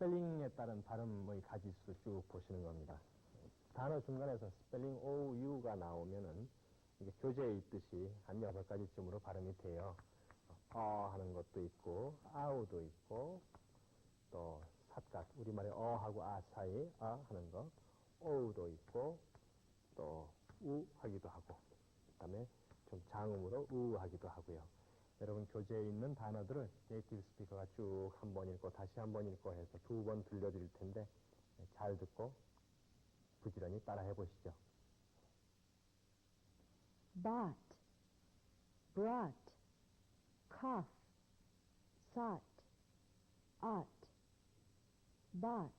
스펠링에 따른 발음의 가지수 쭉 보시는 겁니다. 단어 중간에서 스펠링 O, U가 나오면은 이게 교재에 있듯이 한 여섯 가지쯤으로 발음이 돼요. 어 하는 것도 있고, 아우도 있고, 또 삿갓, 우리말에 어하고 아 사이 아 하는 거, 오우도 있고, 또 우 하기도 하고, 그 다음에 좀 장음으로 우 하기도 하고요. 여러분 교재에 있는 단어들을 네이티브 스피커가 쭉 한 번 읽고 다시 한 번 읽고 해서 두 번 들려드릴 텐데 잘 듣고 부지런히 따라해 보시죠. bought, brought, cough, sought, ought, bought,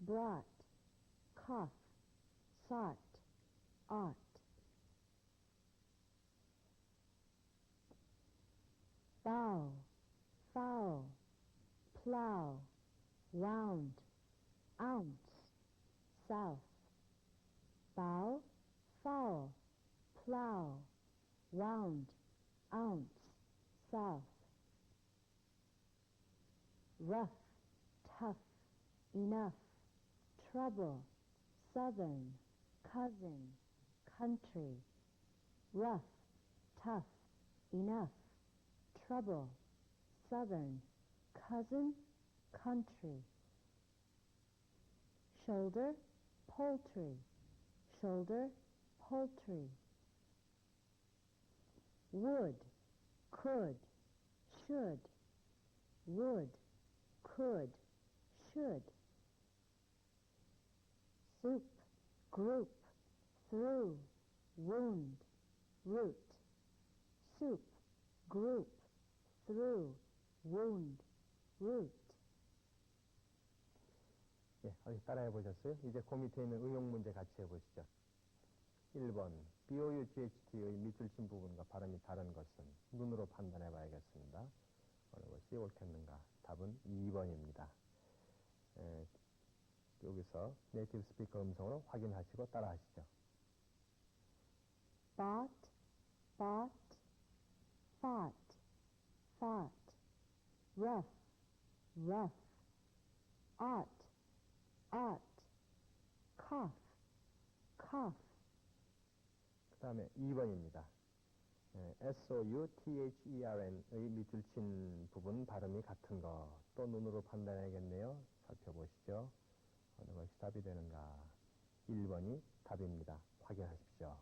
brought, cough, sought, ought. Bow, foul, plow, round, ounce, south. bow, foul, plow, round, ounce, south. Rough, tough, enough, trouble, southern, cousin, country. Rough, tough, enough, trouble, southern, cousin, country. Shoulder, poultry, shoulder, poultry. Would, could, should, would, could, should. Soup, group, through, wound, root. Soup, group, through, wound, root. 예, 어디 따라해 보셨어요? 이제 그 밑에 있는 의용 문제 같이 해보시죠. 1번, BOUGHT의 밑줄 친 부분과 발음이 다른 것은 눈으로 판단해 봐야겠습니다. 어느 것이 옳겠는가? 답은 2번입니다. 에, 여기서 네이티브 스피커 음성으로 확인하시고 따라하시죠. bought, bought, fought, fought, rough, rough, ought, ought, cough, cough, 그 다음에 2번입니다. S-O-U-T-H-E-R-N의 밑줄 친 부분 발음이 같은 거또 눈으로 판단해야겠네요. 살펴보시죠. 어느 것이 답이 되는가. 1번이 답입니다. 확인하십시오.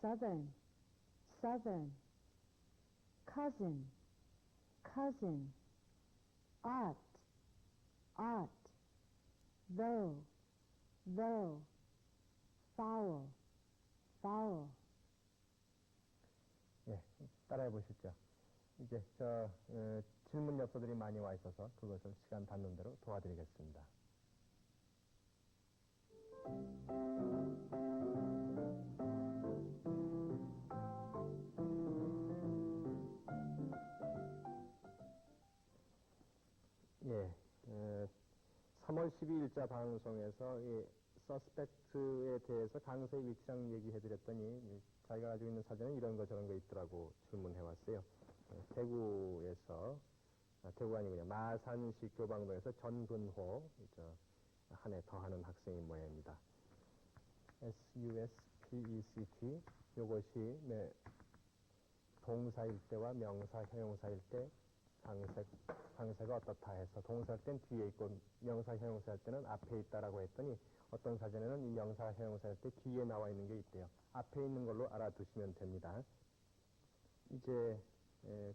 southern, southern, cousin, cousin, ought, ought, though, though, foul, foul. 예, 따라해 보시죠. 이제 저 어, 질문 엽서들이 많이 와 있어서 그것을 시간 닿는 대로 도와드리겠습니다. 3월 12일자 방송에서 이 서스펙트에 대해서 강세 위치랑 얘기해드렸더니 자기가 가지고 있는 사진은 이런 거 저런 거 있더라고 질문해왔어요. 어, 대구에서 아, 대구가 아니군요. 마산시 교방동에서 전근호 한 해 더하는 학생인 모양입니다. SUSPECT 요것이 네, 동사일 때와 명사, 형용사일 때 상색, 상세가 어떻다 해서 동사할 땐 뒤에 있고 명사, 형용사 할 때는 앞에 있다라고 했더니 어떤 사전에는 이 명사, 형용사 할 때 뒤에 나와 있는 게 있대요. 앞에 있는 걸로 알아두시면 됩니다. 이제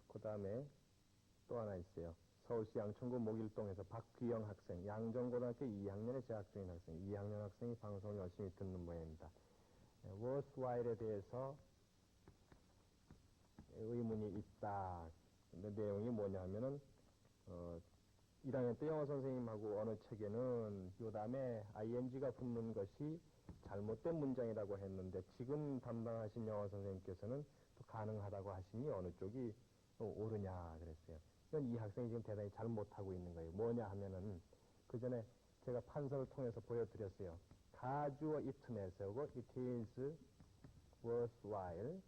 그 다음에 또 하나 있어요. 서울시 양천구 목일동에서 박귀영 학생, 양정고등학교 2학년에 재학 중인 학생, 2학년 학생이 방송을 열심히 듣는 모양입니다. worthwhile에 대해서 의문이 있다. 근데 내용이 뭐냐 하면은, 어, 1학년 때 영어 선생님하고 어느 책에는 요 다음에 ing가 붙는 것이 잘못된 문장이라고 했는데 지금 담당하신 영어 선생님께서는 또 가능하다고 하시니 어느 쪽이 옳으냐 그랬어요. 이건 이 학생이 지금 대단히 잘 못하고 있는 거예요. 뭐냐 하면은 그 전에 제가 판서를 통해서 보여드렸어요. 가주어 it는 세우고 it is worthwhile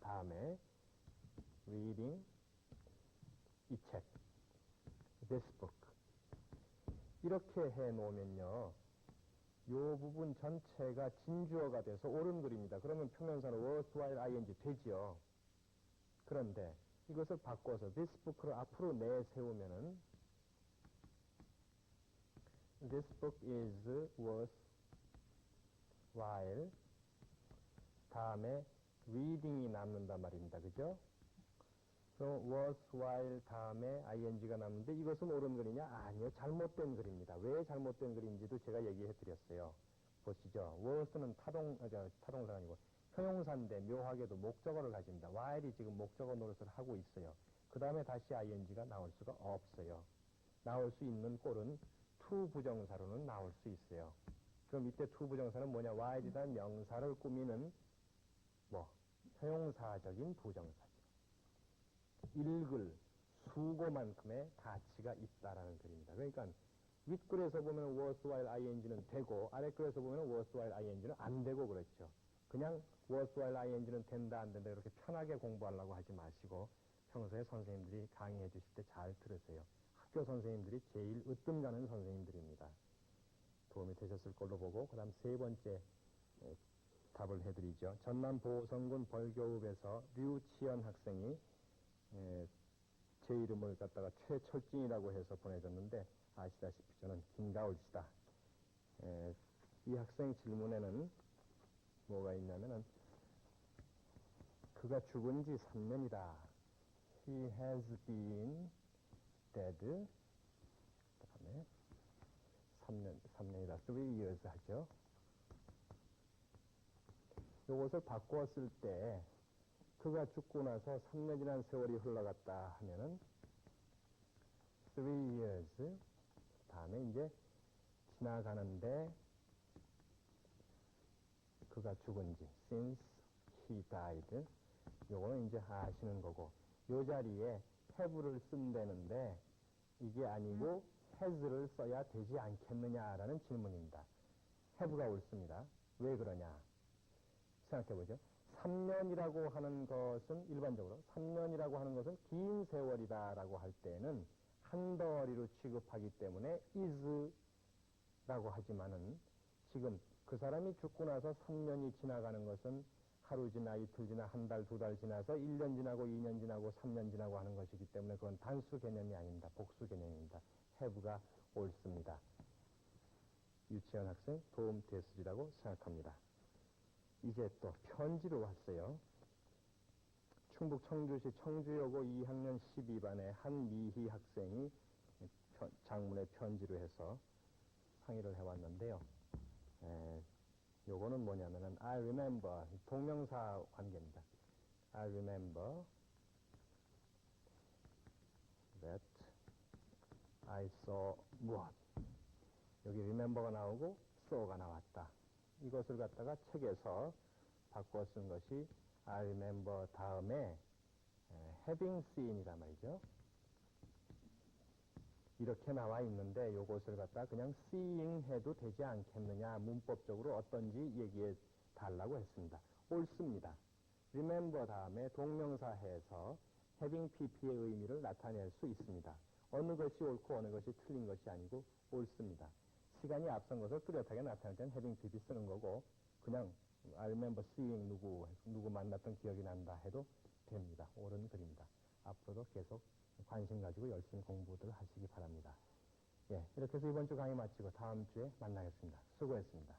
다음에 reading 이 책. this book. 이렇게 해 놓으면요. 요 부분 전체가 진주어가 돼서 옳은 글입니다. 그러면 표면사는 worthwhile ing 되지요. 그런데 이것을 바꿔서 this book를 앞으로 내세우면은 this book is worthwhile 다음에 reading이 남는단 말입니다. 그죠? 그럼 worthwhile 다음에 ing가 남는데 이것은 옳은 글이냐? 아니요. 잘못된 글입니다. 왜 잘못된 글인지도 제가 얘기해 드렸어요. 보시죠. worth는 타동, 아, 저, 타동사가 아니고 형용사인데 묘하게도 목적어를 가집니다. while이 지금 목적어 노릇을 하고 있어요. 그 다음에 다시 ing가 나올 수가 없어요. 나올 수 있는 꼴은 to 부정사로는 나올 수 있어요. 그럼 이때 to 부정사는 뭐냐? while이라는 명사를 꾸미는 뭐 형용사적인 부정사죠. 읽을 수고만큼의 가치가 있다라는 글입니다. 그러니까 윗글에서 보면 worthwhile ing는 되고 아랫글에서 보면 worthwhile ing는 안 되고 그렇죠. 그냥 worthwhile ing는 된다 안 된다 이렇게 편하게 공부하려고 하지 마시고 평소에 선생님들이 강의해 주실 때 잘 들으세요. 학교 선생님들이 제일 으뜸 가는 선생님들입니다. 도움이 되셨을 걸로 보고 그 다음 세 번째 에, 답을 해드리죠. 전남 보성군 벌교읍에서 류치연 학생이 에, 제 이름을 갖다가 최철진이라고 해서 보내줬는데 아시다시피 저는 김가울 씨다. 에, 이 학생 질문에는 뭐가 있냐면은 그가 죽은 지 3년이다. He has been dead. 그다음에 3년, 3년이다. Three years 하죠. 요것을 바꾸었을 때 그가 죽고 나서 3년이라는 세월이 흘러갔다 하면은 three years 다음에 이제 지나가는데 그가 죽은 지 since he died 요거는 이제 아시는 거고 요 자리에 have를 쓴다는데 이게 아니고 has를 써야 되지 않겠느냐라는 질문입니다. have가 옳습니다. 왜 그러냐? 생각해 보죠. 3년이라고 하는 것은 일반적으로 3년이라고 하는 것은 긴 세월이다라고 할 때는 한 덩어리로 취급하기 때문에 is라고 하지만은 지금 그 사람이 죽고 나서 3년이 지나가는 것은 하루 지나 이틀 지나 한 달, 두 달 지나서 1년 지나고 2년 지나고 3년 지나고 하는 것이기 때문에 그건 단수 개념이 아닙니다. 복수 개념입니다. have가 옳습니다. 유치원 학생 도움 됐으리라고 생각합니다. 이제 또 편지로 왔어요. 충북 청주시 청주여고 2학년 12반의 한미희 학생이 편- 장문의 편지로 해서 항의를 해왔는데요. 에, 요거는 뭐냐면은 I remember 동명사 관계입니다. I remember that I saw 무엇 여기 remember가 나오고 saw가 나왔다. 이것을 갖다가 책에서 바꿔 쓴 것이 I remember 다음에 에, having seen이란 말이죠. 이렇게 나와 있는데 요것을 갖다 그냥 seeing 해도 되지 않겠느냐 문법적으로 어떤지 얘기해 달라고 했습니다. 옳습니다. remember 다음에 동명사 해서 having pp의 의미를 나타낼 수 있습니다. 어느 것이 옳고 어느 것이 틀린 것이 아니고 옳습니다. 시간이 앞선 것을 뚜렷하게 나타낼 때는 having pp 쓰는 거고 그냥 I remember seeing 누구 누구 만났던 기억이 난다 해도 됩니다. 옳은 글입니다. 앞으로도 계속 관심 가지고 열심히 공부들 하시기 바랍니다. 예, 이렇게 해서 이번 주 강의 마치고 다음 주에 만나겠습니다. 수고했습니다.